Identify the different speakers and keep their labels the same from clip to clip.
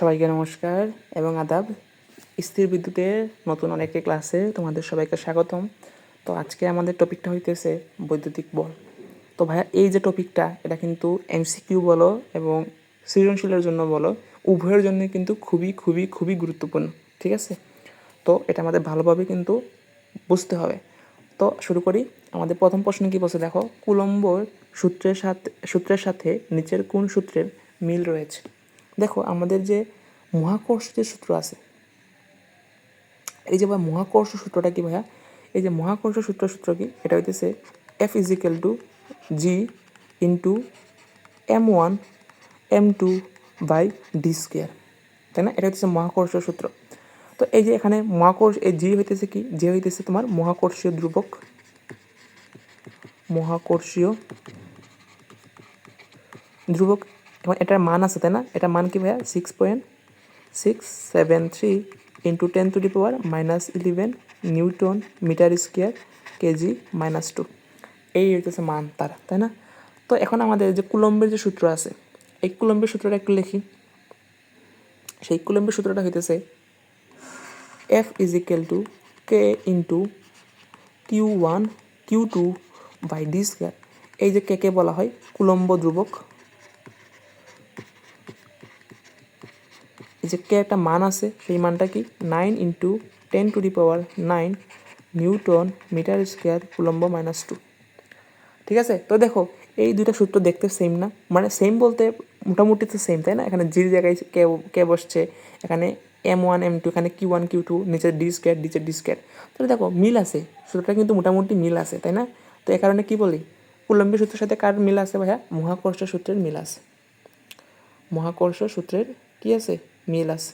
Speaker 1: সবাইকে নমস্কার এবং আদাব। স্থির বিদ্যুতের নতুন অনেকটি ক্লাসে তোমাদের সবাইকে স্বাগতম। তো আজকে আমাদের টপিকটা হইতেছে বৈদ্যুতিক বল। তো ভাইয়া, এই যে টপিকটা, এটা কিন্তু এমসিকিউ বলো এবং সৃজনশীলের জন্য বলো, উভয়ের জন্য কিন্তু খুবই খুবই খুবই গুরুত্বপূর্ণ, ঠিক আছে? তো এটা আমাদের ভালোভাবে কিন্তু বুঝতে হবে। তো শুরু করি। আমাদের প্রথম প্রশ্ন কী বলছে দেখো, কুলম্বর সূত্রের সাথে সূত্রের সাথে নিচের কোন সূত্রের মিল রয়েছে? দেখো, আমাদের যে মহাকর্ষ যে সূত্র আছে, এই যে ভাই মহাকর্ষ সূত্রটা কি ভাইয়া? এই যে মহাকর্ষ সূত্র সূত্র কি? এটা হইতেছে F is equal to G into M one M two by D square তাই না? এটা হচ্ছে মহাকর্ষ সূত্র। তো এই যে এখানে মহাকর্ষ, এই জি হইতেছে কি? যে হইতেছে তোমার মহাকর্ষীয় ধ্রুবক। মহাকর্ষীয় ধ্রুবক এবং এটার মান আছে, তাই না? এটার মান কি ভাইয়া? Six point six seven three into ten to the power minus eleven newton metre square kg minus two এই হইতেছে মান তার, তাই না? তো এখন আমাদের যে কুলম্বের যে সূত্র আছে, এই কুলম্বের সূত্রটা একটু লিখি। সেই কুলম্বের সূত্রটা হইতেছে F is equal to K into Q one Q two by D square এই যে কে কে বলা হয় কুলম্ব ধ্রুবক যে কে একটা মান আছে, সেই মানটা কি? Nine into ten to the power nine newton metre square coulomb minus two ঠিক আছে? তো দেখো, এই দুইটা সূত্র দেখতে সেম না। মানে সেম বলতে মোটামুটি তো সেম তাই না? এখানে জির জায়গায় কে কে বসছে, এখানে এম ওয়ান এম টু এখানে কিউ ওয়ান কিউ টু নিচে ডি স্কোয়ার নিচে ডি স্কোয়ার তাহলে দেখো, মিল আছে। সূত্রটা কিন্তু মোটামুটি মিল আছে, তাই না? তো এ কারণে কী বলি? কুলম্বী সূত্রের সাথে কার মিল আছে ভাইয়া? মহাকর্ষ সূত্রের মিল আছে। মহাকর্ষ সূত্রের কি আছে? মিল আছে।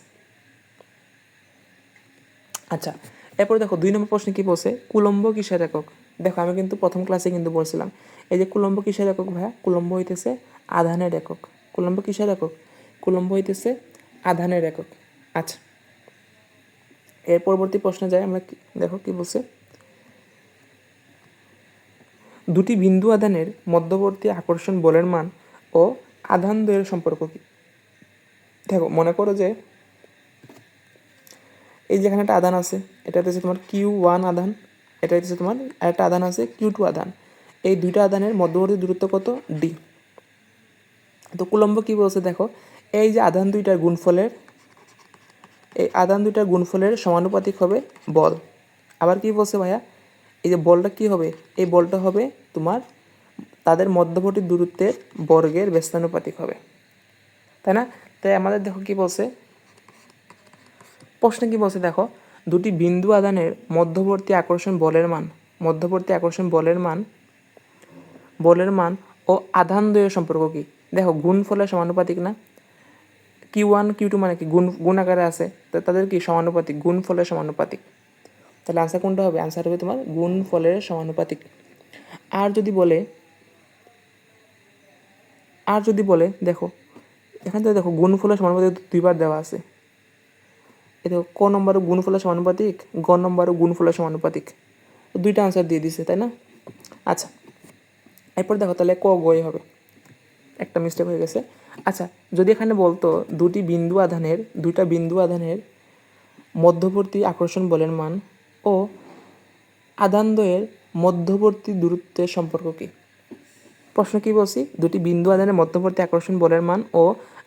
Speaker 1: আচ্ছা এরপর দেখো দুই নম্বর প্রশ্নে কি বলছে? কুলম্ব কিসের একক? দেখো, আমি কিন্তু প্রথম ক্লাসে কিন্তু বলছিলাম, এই যে কুলম্ব কিসের একক ভাইয়া? কুলম্ব হইতেছে আধানের একক। কুলম্ব কিসের একক? কুলম্ব হইতেছে আধানের একক। আচ্ছা এর পরবর্তী প্রশ্নে যাই, আমরা দেখো কি বলছে? দুটি বিন্দু আধানের মধ্যবর্তী আকর্ষণ বলের মান ও আধান দ্বয়ের সম্পর্ক কি? দেখো, মনে করো যে এই যেখানে একটা আধান আছে এটা হচ্ছে তোমার কিউ ওয়ান আধান এটা হচ্ছে তোমার একটা আধান আছে কিউ টু আধান। এই দুইটা আধানের মধ্যবর্তী দূরত্ব কত? ডি তো কুলম্ব কী বলছে দেখো, এই যে আধান দুইটার গুণফলের, এই আধান দুইটার গুণফলের সমানুপাতিক হবে বল। আবার কি বলছে ভাইয়া? এই যে বলটা কি হবে? এই বলটা হবে তোমার তাদের মধ্যবর্তী দূরত্বের বর্গের ব্যস্তানুপাতিক হবে। তাই না? তাই আমাদের দেখো কি বলছে? প্রশ্নে কি বলছে দেখো, দুটি বিন্দু আদানের মধ্যবর্তী আকর্ষণ বলের মান, মধ্যবর্তী আকর্ষণ বলের মান বলের মান ও আধান দ্বয়ের সম্পর্ক কি? দেখো গুণ ফলের সমানুপাতিক না? কিউ ওয়ান, কিউ টু মানে কি? গুণ গুণ আকারে আছে। তো তাদের কি? সমানুপাতিক গুণ ফলের সমানুপাতিক। তাহলে আনসার কোনটা হবে? আনসার হবে তোমার গুণ ফলের সমানুপাতিক। আর যদি বলে, আর যদি বলে, দেখো এখান থেকে দেখো গুণফলের সমানুপাতিক দুইবার দেওয়া আছে। এ দেখো, ক নম্বরও গুণফলের সমানুপাতিক, গ নম্বরও গুণফলের সমানুপাতিক। দুইটা আনসার দিয়ে দিছে, তাই না? আচ্ছা এরপর দেখো তাহলে ক গই হবে। একটা মিস্টেক হয়ে গেছে। আচ্ছা যদি এখানে বলতো দুটি বিন্দু আধানের, দুইটা বিন্দু আধানের মধ্যবর্তী আকর্ষণ বলের মান ও আধানদ্বয়ের মধ্যবর্তী দূরত্বের সম্পর্ক কী? প্রশ্ন কী বলছি? দুটি বিন্দু আধানের মধ্যবর্তী আকর্ষণ বলের মান ও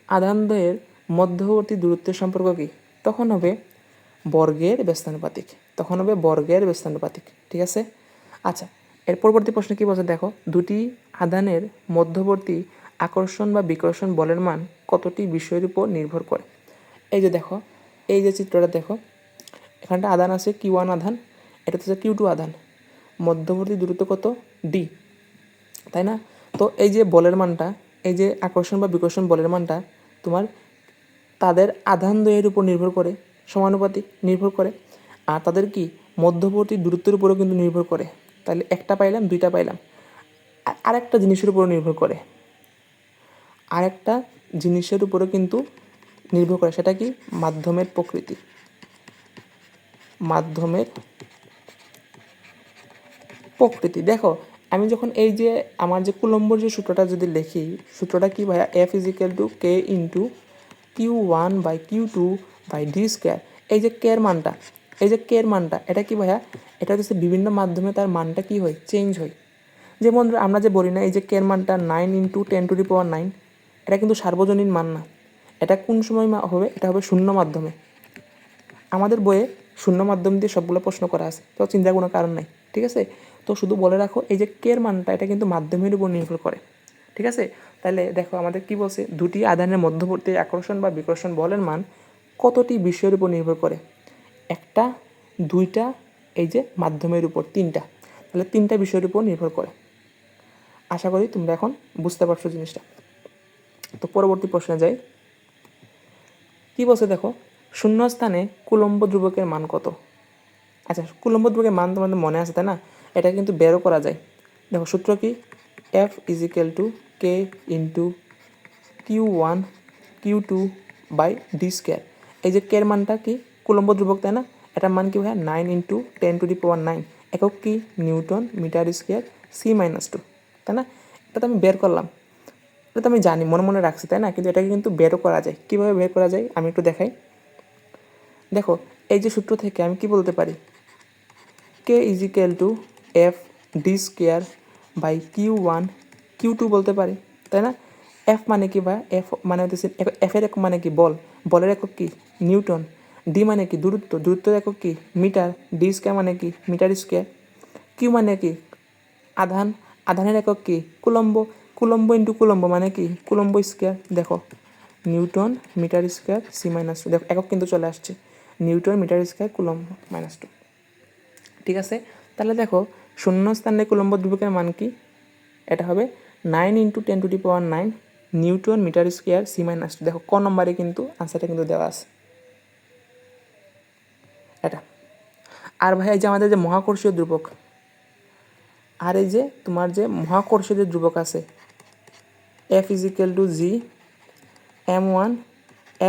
Speaker 1: আধানদ্বয়ের মধ্যবর্তী দূরত্বের সম্পর্ক কী? তখন হবে বর্গের ব্যস্তানুপাতিক। তখন হবে বর্গের ব্যস্তানুপাতিক, ঠিক আছে? আচ্ছা এর পরবর্তী প্রশ্ন কি বলছে? দেখো, দুটি আদানের মধ্যবর্তী আকর্ষণ বা বিকর্ষণ বলের মান কতটি বিষয়ের উপর নির্ভর করে? এই যে দেখো, এই যে চিত্রটা দেখো, এখানটা আধান আছে কিউ ওয়ান আধান, এটা হচ্ছে কিউ টু আধান। মধ্যবর্তী দূরত্ব কত? ডি। তাই না? তো এই যে বলের মানটা, এই যে আকর্ষণ বা বিকর্ষণ বলের মানটা তোমার তাদের আধান দ্বয়ের উপর নির্ভর করে, সমানুপাতিক নির্ভর করে। আর তাদের কি? মধ্যবর্তী দূরত্বের উপরেও কিন্তু নির্ভর করে। তাহলে একটা পাইলাম, দুইটা পাইলাম। আরেকটা জিনিসের উপরও নির্ভর করে। আরেকটা জিনিসের উপরও কিন্তু নির্ভর করে। সেটা কি? মাধ্যমের প্রকৃতি। মাধ্যমের প্রকৃতি। দেখো আমি যখন এই যে আমার যে কুলম্বর যে সূত্রটা যদি লিখি, সূত্রটা কি ভাইয়া? F is equal to K into Q one by Q two by D square এই যে কের মানটা, এই যে কের মানটা, এটা কি ভাইয়া? এটা হচ্ছে বিভিন্ন মাধ্যমে তার মানটা কি হয়? চেঞ্জ হয়। যেমন আমরা যে বলি না, এই যে কের মানটা nine into ten to the power nine এটা কিন্তু সার্বজনীন মান না। এটা কোন সময় হবে? এটা হবে শূন্য মাধ্যমে। আমাদের বইয়ে শূন্য মাধ্যম দিয়ে সবগুলো প্রশ্ন করা আছে। তো চিন্তার কোনো কারণ নাই। ঠিক আছে? তো শুধু বলে রাখো, এই যে কের মানটা, এটা কিন্তু মাধ্যমের উপর নির্ভর করে। ঠিক আছে? তাহলে দেখো, আমাদের কি বলছে? দুটি আদানের মধ্যবর্তী আকর্ষণ বা বিকর্ষণ বলের মান কতটি বিষয়ের উপর নির্ভর করে? একটা, দুইটা, এই যে মাধ্যমের উপর, তিনটা। তাহলে তিনটা বিষয়ের উপর নির্ভর করে। আশা করি তোমরা এখন বুঝতে পারছ জিনিসটা। তো পরবর্তী প্রশ্নে যাই। কি বলছে দেখো? শূন্য স্থানে কুলম্ব ধ্রুবকের মান কত? আচ্ছা কুলম্ব ধ্রুবকের মান তোমাদের মনে আছে, তাই না? এটা কিন্তু বেরও করা যায়। দেখো সূত্র কি? F is equal to K into Q one Q two by D square এই যে কের মানটা কি? কুলম্ব ধ্রুবক, তাই না? এটার মান কি ভাই nine into ten to the power nine একক কি? Newton metre square C minus two তাই না? এটা তো আমি বের করলাম। এটা তো আমি জানি, মনে মনে রাখছি, তাই না? কিন্তু এটাকে কিন্তু বেরও করা যায়। কীভাবে বের করা যায়? আমি একটু দেখাই। দেখো, এই যে সূত্র থেকে আমি কি বলতে পারি? K is equal to F D square by Q one Q two বলতে পারি, তাই না? এফ মানে কি বা এফ মানে হচ্ছে এফ এর একক মানে কি? বল। বলের একক কি? নিউটন। ডি মানে কি? দূরত্ব। দূরত্বের একক কি? মিটার। ডি স্কোয়ার মানে কি? মিটার স্কোয়ার কিউ মানে কি? আধান। আধানের একক কি? কুলম্ব। কুলম্ব ইন্টু কুলম্ব মানে কি? কুলম্ব স্কোয়ার দেখো, newton, metre square C minus two দেখো, একক কিন্তু চলে আসছে। Newton, metre square coulomb minus two ঠিক আছে? তাহলে দেখো শূন্য স্থানে কুলম্ব ধ্রুবকের মান কি? এটা হবে nine into ten to the power nine newton metre square C minus two দেখো, ক নম্বরে কিন্তু আনসারটা কিন্তু দেওয়া আছে। এটা। আর ভাই, এই যে আমাদের যে মহাকর্ষীয় ধ্রুবক, আর এই যে তোমার যে মহাকর্ষীয় যে ধ্রুবক আছে F is equal to G M one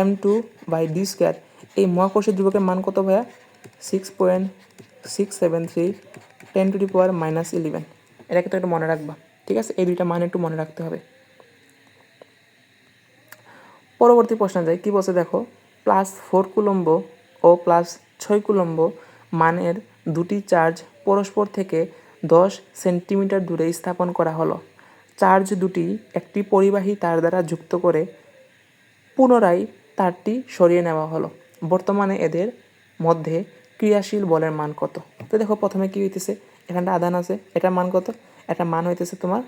Speaker 1: M two by D square এই মহাকর্ষীয় ধ্রুবকের মান কত ভাইয়া? Six point six seven three ten to the power minus eleven এটাকে তো একটু মনে রাখবা, ঠিক আছে? এই দুইটা মান একটু মনে রাখতে হবে। পরবর্তী প্রশ্ন যাই, কী বলছে দেখো? প্লাস ফোর কুলম্ব ও প্লাস ছয় কুলম্ব মানের দুটি চার্জ পরস্পর থেকে দশ সেন্টিমিটার দূরে স্থাপন করা হলো। চার্জ দুটি একটি পরিবাহী তার দ্বারা যুক্ত করে পুনরায় তারটি সরিয়ে নেওয়া হলো। বর্তমানে এদের মধ্যে ক্রিয়াশীল বলের মান কত? তো দেখো প্রথমে কি হইতেছে এখানটা আদান আছে। এটার মান কত? এটা মান হইতেছে তোমার?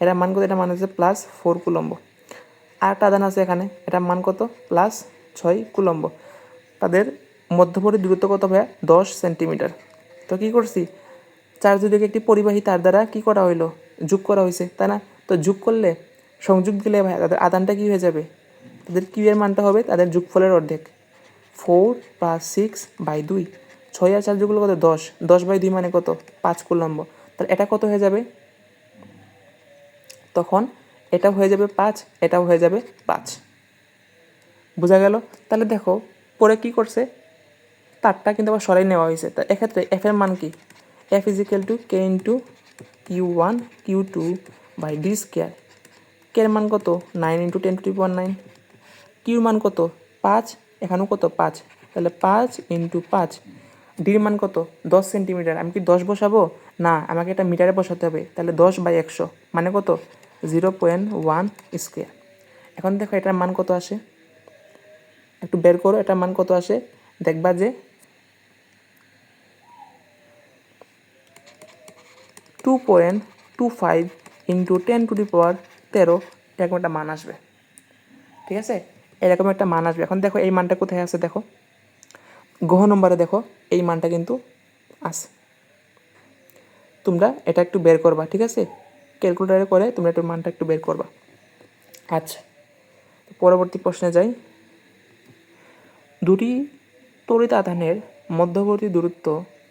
Speaker 1: এটার মান কত? এটা মান হচ্ছে প্লাস ফোর কুলম্ব। আর একটা আদান আছে এখানে। এটার মান কত? প্লাস ছয় কুলম্ব। তাদের মধ্যবর্তী দূরত্ব কত ভাইয়া? দশ সেন্টিমিটার। তো কি করছি? চার্জ দুটিকে একটি পরিবাহী তার দ্বারা কি করা হইল? যোগ করা হয়েছে তাই না? তো যোগ করলে সংযোগ দিলে ভাই তাদের আদানটা কি হয়ে যাবে? তাদের কিউ এর মানটা হবে তাদের যোগফলের অর্ধেক। ফোর প্লাস সিক্স বাই দুই ছয় আর চার কত? দশ। দশ বাই দুই মানে কত? পাঁচ কুলম্ব। তাহলে এটা কত হয়ে যাবে? তখন এটা হয়ে যাবে পাঁচ, এটাও হয়ে যাবে পাঁচ। বোঝা গেল? তাহলে দেখো, পরে কি করছে? তারটা কিন্তু আবার সরাই নেওয়া হয়েছে। তা এক্ষেত্রে এফ এর মান কি? F is equal to K into Q one Q two by D square K এর মান কত? Nine into ten to power nine কিউর মান কত? পাঁচ। এখানেও কত? পাঁচ। তাহলে পাঁচ ইন্টু পাঁচ ডির মান কত? দশ সেন্টিমিটার। আমি কি দশ বসাবো? না, আমাকে এটা মিটারে বসাতে হবে। তাহলে দশ বাই একশো। মানে কত? Zero point one square. এখন দেখো এটার মান কত আসে? একটু বের করো, এটার মান কত আসে? দেখবা যে two point two five into ten to the power তেরো, এরকম একটা মান আসবে। ঠিক আছে? এরকম একটা মান আসবে। এখন দেখো এই মানটা কোথায় আছে দেখো? গ্রহ নম্বরে দেখো। এই মানটা কিন্তু আছে। তোমরা এটা একটু বের করবা, ঠিক আছে? ক্যালকুলেটারে করে তোমরা একটু মানটা একটু বের করবা। আচ্ছা পরবর্তী প্রশ্নে যাই। দুটি তড়িৎ আধানের মধ্যবর্তী দূরত্ব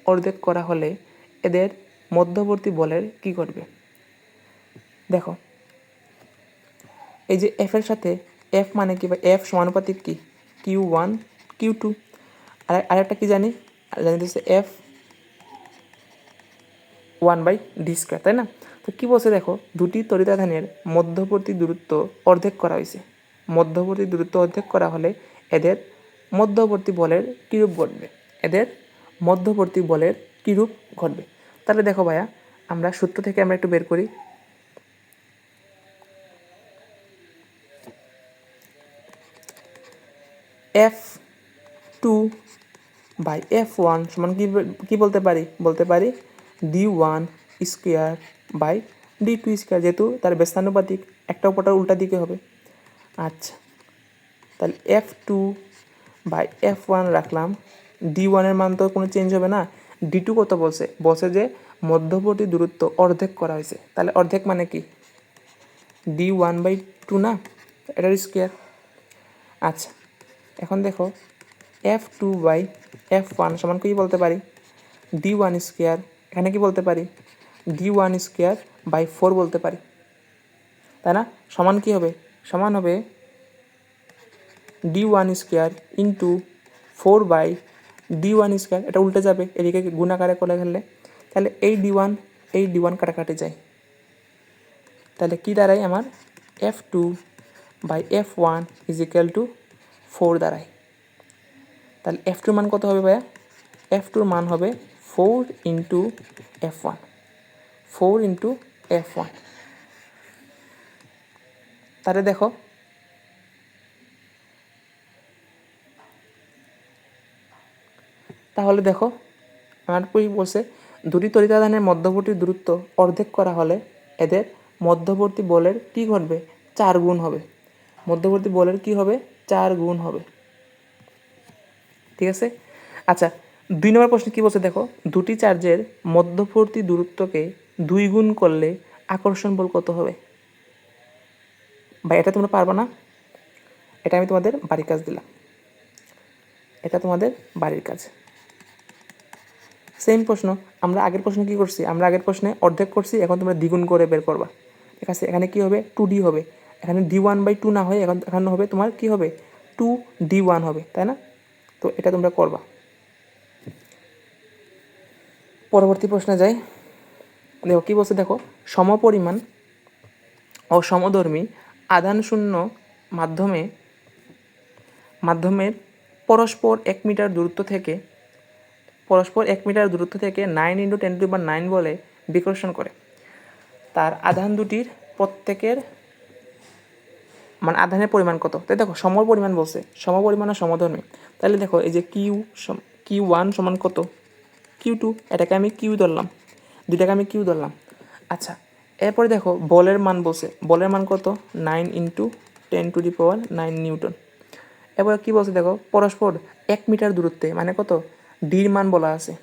Speaker 1: অর্ধেক করা হলে এদের মধ্যবর্তী বলের কি করবে দেখো, এই যে এফ এর সাথে এফ মানে কি বা এফ সমানুপাতিক কি? কিউ ওয়ান কিউ টু আর আরেকটা কি জানি? জানি হচ্ছে F one by D square তাই না তো কী বলছে দেখো দুটি তরিতাধানের মধ্যবর্তী দূরত্ব অর্ধেক করা হয়েছে মধ্যবর্তী দূরত্ব অর্ধেক করা হলে এদের মধ্যবর্তী বলের কীরূপ ঘটবে এদের মধ্যবর্তী বলের কীরূপ ঘটবে তাহলে দেখো ভাইয়া আমরা সূত্র থেকে আমরা একটু বের করি। F two by F one সমান কী কী বলতে পারি? বলতে পারি D one square by D two square, যেহেতু তার ব্যস্তানুপাতিক, একটা উপরটার উল্টা দিকে হবে। আচ্ছা তাহলে F two by F one রাখলাম। ডি ওয়ানের মান তো কোনো চেঞ্জ হবে না। ডি টু কত বলছে? বলছে যে মধ্যবর্তী দূরত্ব অর্ধেক করা হয়েছে। তাহলে অর্ধেক মানে কি? ডি ওয়ান বাই টু না? এটার স্কোয়ার। আচ্ছা এখন দেখো, F two by F one সমান কি বলতে পারি? ডি ওয়ান স্কোয়ার এখানে কি বলতে পারি? D one square by four বলতে পারি। তাই না? সমান কি হবে? সমান হবে D one square into four by D one square এটা উল্টে যাবে, এদিকে গুণাকারে করে ফেললে। তাহলে এই ডি ওয়ান এই ডি ওয়ান কাটাকাটি যায়। তাহলে কী দাঁড়ায় আমার? F two by F one is equal to four দাঁড়ায়। তাহলে এফ টুর মান কত হবে ভাইয়া? এফ টুর মান হবে four into F one four into F one তাহলে দেখো তাহলে দেখো, আমার কি বলছে, দুটি তরিতাদানের মধ্যবর্তী দূরত্ব অর্ধেক করা হলে এদের মধ্যবর্তী বলের কি ঘটবে? চার গুণ হবে। মধ্যবর্তী বলের কি হবে? চার গুণ হবে। ঠিক আছে? আচ্ছা দুই নম্বর প্রশ্ন কী বলছে দেখো? দুটি চার্জের মধ্যবর্তী দূরত্বকে দুই গুণ করলে আকর্ষণ বল কত হবে? বা এটা তোমরা পারবে না? এটা আমি তোমাদের বাড়ির কাজ দিলাম। এটা তোমাদের বাড়ির কাজ। সেম প্রশ্ন। আমরা আগের প্রশ্নে কী করছি? আমরা আগের প্রশ্নে অর্ধেক করছি, এখন তোমরা দ্বিগুণ করে বের করবা। ঠিক আছে? এখানে কী হবে? টু ডি হবে। এখানে ডি ওয়ান বাই টু না হয়ে এখন এখানে হবে তোমার কী হবে? টু ডি ওয়ান হবে, তাই না? তো এটা তোমরা করবা। পরবর্তী প্রশ্নে যাই। দেখো, কী বলছে? দেখো, সমপরিমাণ ও সমধর্মী আধান শূন্য মাধ্যমে, মাধ্যমের পরস্পর এক মিটার দূরত্ব থেকে, পরস্পর এক মিটার দূরত্ব থেকে নাইন ইন্টু টেন টু বা নাইন বলে বিকর্ষণ করে। তার আধান দুটির প্রত্যেকের মানে আধানের পরিমাণ কত? তাই দেখো সম পরিমাণ বলছে। সম পরিমাণ সমধর্মী। তাহলে দেখো, এই যে কিউ কিউ ওয়ান সমান কত? Q two. এটাকে আমি কিউ ধরলাম। দুইটাকে আমি কিউ ধরলাম। আচ্ছা এরপরে দেখো, বলের মান বলছে। বলের মান কত? Nine into ten to the power nine newton. এরপরে কী বলছে দেখো, পরস্পর এক মিটার দূরত্বে মানে কত? ডির মান বলা আছে।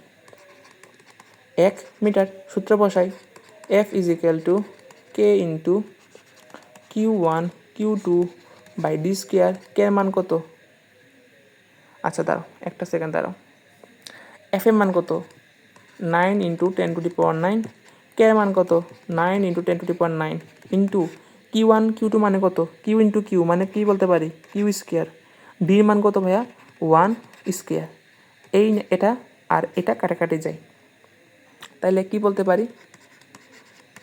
Speaker 1: এক মিটার সূত্র বসাই। F is equal to K into Q one Q two by D square K মান কত? আচ্ছা দাঁড়াও, একটা সেকেন্ড দাঁড়াও। এফ এর মান কত? Nine into ten to the power nine K মান কত? Nine into ten to the power nine into Q one Q two মানে কত? কিউ ইন্টু কিউ মানে কি বলতে পারি? কিউ স্কোয়ার ডির মান কত ভাইয়া? ওয়ান স্কোয়ার এই এটা আর এটা কাটাকাটি যায়। তাহলে কি বলতে পারি?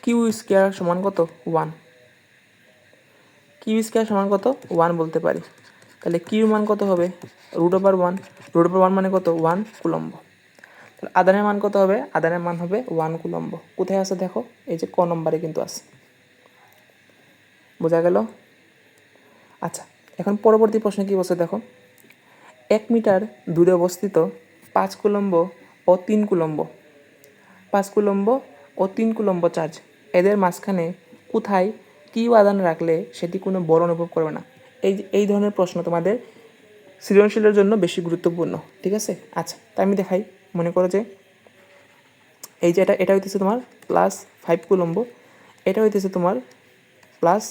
Speaker 1: কিউ স্কোয়ার সমান কত? ওয়ান কিউ স্কোয়ার সমান কত? ওয়ান বলতে পারি। তাহলে কিউ মান কত হবে? Root over one root over one মানে কত? One coulomb. তাহলে আদানের মান কত হবে? আদানের মান হবে ওয়ান কুলম্ব। কোথায় আছে দেখো? এই যে ক নম্বরে কিন্তু আছে। বোঝা গেল? আচ্ছা এখন পরবর্তী প্রশ্নে কী বলছে দেখো? এক মিটার দূরে অবস্থিত পাঁচ কুলম্ব ও তিন কুলম্ব। পাঁচ কুলম্ব ও তিন কুলম্ব চার্জ। এদের মাঝখানে কোথায় কী আদান রাখলে সেটি কোনো বড় অনুভব করবে না? এই এই ধরনের প্রশ্ন তোমাদের সৃজনশীলের জন্য বেশি গুরুত্বপূর্ণ, ঠিক আছে? আচ্ছা তাই আমি দেখাই। মনে করো যে এই যে এটা এটা হইতেছে তোমার প্লাস ফাইভ কুলম্ব, এটা হইতেছে তোমার প্লাস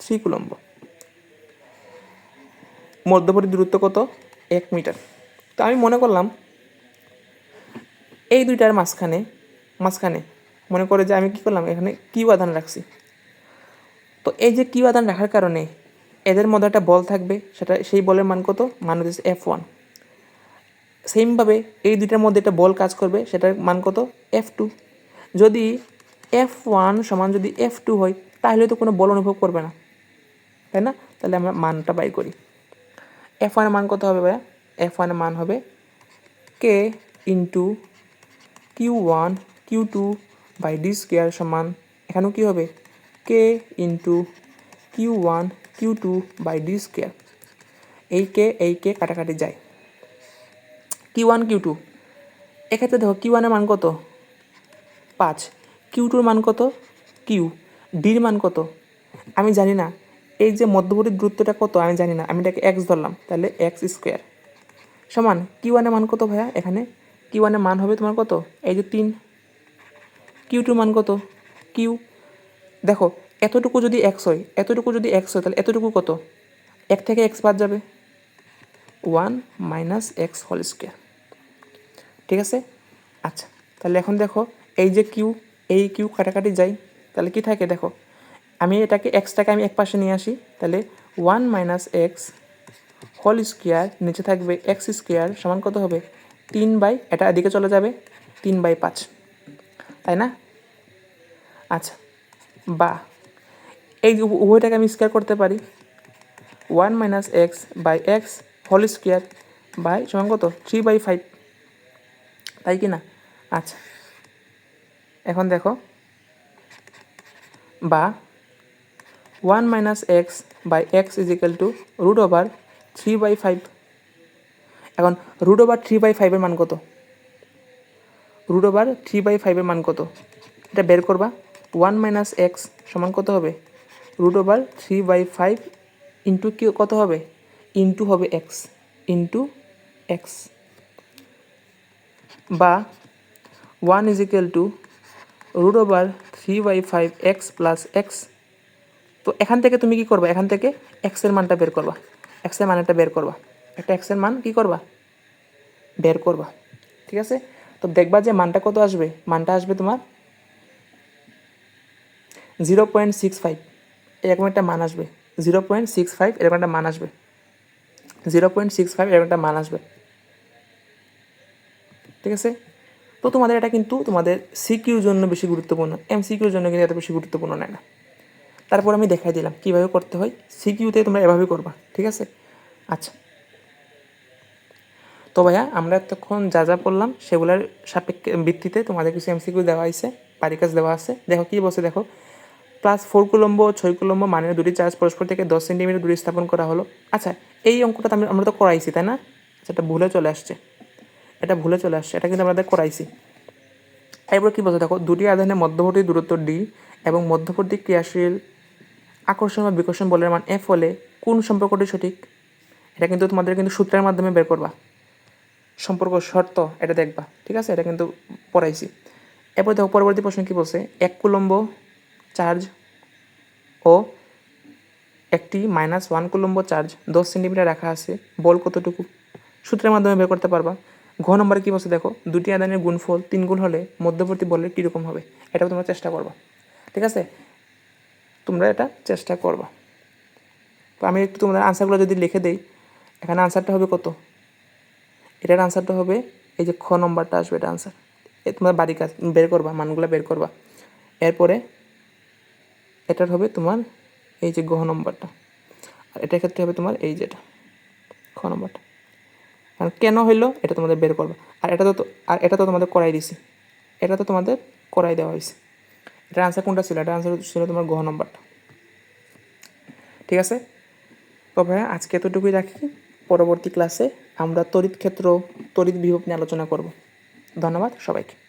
Speaker 1: থ্রি কুলম্ব। মধ্যবর্তী দূরত্ব কত? এক মিটার। তো আমি মনে করলাম এই দুইটার মাঝখানে মাঝখানে মনে করে যে আমি কী করলাম, এখানে কিউ আধান রাখছি? তো এই যে কিউ আদান রাখার কারণে এদের মধ্যে একটা বল থাকবে, সেটা সেই বলের মান কত? মান হচ্ছে এফ ওয়ান সেমভাবে এই দুইটার মধ্যে একটা বল কাজ করবে, সেটার মান কত? এফ টু যদি এফ ওয়ান সমান যদি এফ টু হয়, তাহলে তো কোনো বল অনুভব করবে না। তাই না? তাহলে আমরা মানটা বাই করি। এফ ওয়ানের মান কত হবে ভাইয়া? এফ ওয়ানের মান হবে K into Q one Q two by D square সমান, এখানেও কী হবে? K into Q one Q two by D square এই কে এই কে কাটাকাটি যায়। কিউ ওয়ান কিউ টু এক্ষেত্রে দেখো কিউ ওয়ানের মান কত? পাঁচ। কিউ টুর মান কত? কিউ ডির মান কত? আমি জানি না। এই যে মধ্যবর্তী দূরত্বটা কত? আমি জানি না। আমি এটাকে এক্স ধরলাম। তাহলে এক্স স্কোয়ার সমান কিউ ওয়ানের মান কত ভাইয়া? এখানে কিউ ওয়ানের মান হবে তোমার কত? এই যে তিন। কিউ টুর মান কত? কিউ দেখো, এতটুকু যদি এক্স হয়, এতটুকু যদি এক্স হয়, তাহলে এতটুকু কত? এক থেকে এক্স বাদ যাবে। One minus X whole square. ঠিক আছে? আচ্ছা তাহলে এখন দেখো, এই যে কিউ, এই কিউ কাটাকাটি যাই, তাহলে কি থাকে দেখো? আমি এটাকে এক্সটাকে আমি এক পাশে নিয়ে আসি, তাহলে one minus X whole square নিচে থাকবে, এক্স স্কোয়ার সমান কত হবে? তিন বাই, এটা এদিকে চলে যাবে, তিন বাই পাঁচ। তাই না? আচ্ছা বা এই উভয়টাকে আমি স্কোয়ার করতে পারি। One minus X by X whole square by সমান কত? থ্রি বাই ফাইভ তাই কি না? আচ্ছা। এখন দেখো। বা one minus X by X is equal to root over three by five এখন রুট ওভার থ্রি বাই ফাইভের মান কত? রুট ওভার থ্রি বাই ফাইভের মান কত? এটা বের করবা। ওয়ান মাইনাস এক্স সমান কত হবে? Root over three by five into কি কত হবে? ইন্টু হবে এক্স ইন্টু এক্স বা one is equal to root over three by five X plus X তো এখান থেকে তুমি কি করবা? এখান থেকে এক্সের মানটা বের করবা। এক্সের মানটা বের করবা। একটা এক্সের মান কি করবা? বের করবা। ঠিক আছে? তো দেখবা যে মানটা কত আসবে? মানটা আসবে তোমার জিরো পয়েন্ট সিক্স ফাইভ, এরকম একটা মান আসবে। জিরো পয়েন্ট সিক্স ফাইভ, এরকম একটা মান আসবে। জিরো পয়েন্ট সিক্স ফাইভ, এরকম একটা মান আসবে। ঠিক আছে? তো তোমাদের এটা কিন্তু তোমাদের সিকিউর জন্য বেশি গুরুত্বপূর্ণ। এম সিকিউর জন্য কিন্তু এত বেশি গুরুত্বপূর্ণ নয় না তারপর আমি দেখাই দিলাম কীভাবে করতে হয়। সিকিউতে তোমরা এভাবে করবা। ঠিক আছে? আচ্ছা। তো ভাইয়া, আমরা এতক্ষণ যা যা পড়লাম সেগুলোর সাপেক্ষে ভিত্তিতে তোমাদের কিছু এমসিকিউ দেওয়া হয়েছে পারিকাজ দেওয়া আছে। দেখো কী বসে দেখো। প্লাস ফোর কুলম্ব, ছয় কুলম্ব মানের দুটি চার্জ পরস্পর থেকে দশ সেন্টিমিটার দূরে স্থাপন করা হলো। আচ্ছা এই অঙ্কটা তো আমরা তো করাইছি, তাই না? সেটা ভুলে চলে আসছে। এটা ভুলে চলে আসছে, এটা কিন্তু আমাদের করাইছি। এরপর কী বলছে দেখো, দুটি আধানের মধ্যবর্তী দূরত্ব ডি এবং মধ্যবর্তী ক্রিয়াশীল আকর্ষণ বা বিকর্ষণ বলের মান এফ হলে কোন সম্পর্কটি সঠিক? এটা কিন্তু তোমাদের কিন্তু সূত্রের মাধ্যমে বের করবা। সম্পর্ক শর্ত, এটা দেখবা, ঠিক আছে? এটা কিন্তু পড়াইছি। এরপর দেখো, পরবর্তী প্রশ্ন কী বলছে? এক কুলম্ব চার্জ ও একটি মাইনাস ওয়ান কুলম্ব চার্জ দশ সেন্টিমিটার রাখা আছে। বল কতটুকু? সূত্রের মাধ্যমে বের করতে পারবা। ঘ নম্বরে কী বলছে দেখো, দুটি আদানের গুণফল তিন গুণ হলে মধ্যবর্তী বলের কীরকম হবে? এটাও তোমরা চেষ্টা করবা। ঠিক আছে? তোমরা এটা চেষ্টা করবা। তো আমি একটু তোমাদের আনসারগুলো যদি লিখে দেই, এখানে আনসারটা হবে কত? এটার আনসারটা হবে, এই যে খ নম্বরটা আসবে এটা আনসার এ তোমার বাড়ি কাজ বের করবা, মানগুলো বের করবা। এরপরে এটার হবে তোমার এই যে গহ নম্বরটা। আর এটার ক্ষেত্রে হবে তোমার এই যেটা, খ নম্বরটা। কারণ কেন হইল এটা তোমাদের বের করবা। আর এটা তো, আর এটা তো তোমাদের করাই দিছি। এটা তো তোমাদের করাই দেওয়া হয়েছে এটার আনসার কোনটা ছিল? এটার আনসার ছিল তোমার গহ নম্বরটা। ঠিক আছে? তবে আজকে এতটুকুই রাখি। পরবর্তী ক্লাসে আমরা তড়িৎ ক্ষেত্র, তড়িৎ বিভব নিয়ে আলোচনা করব। ধন্যবাদ সবাইকে।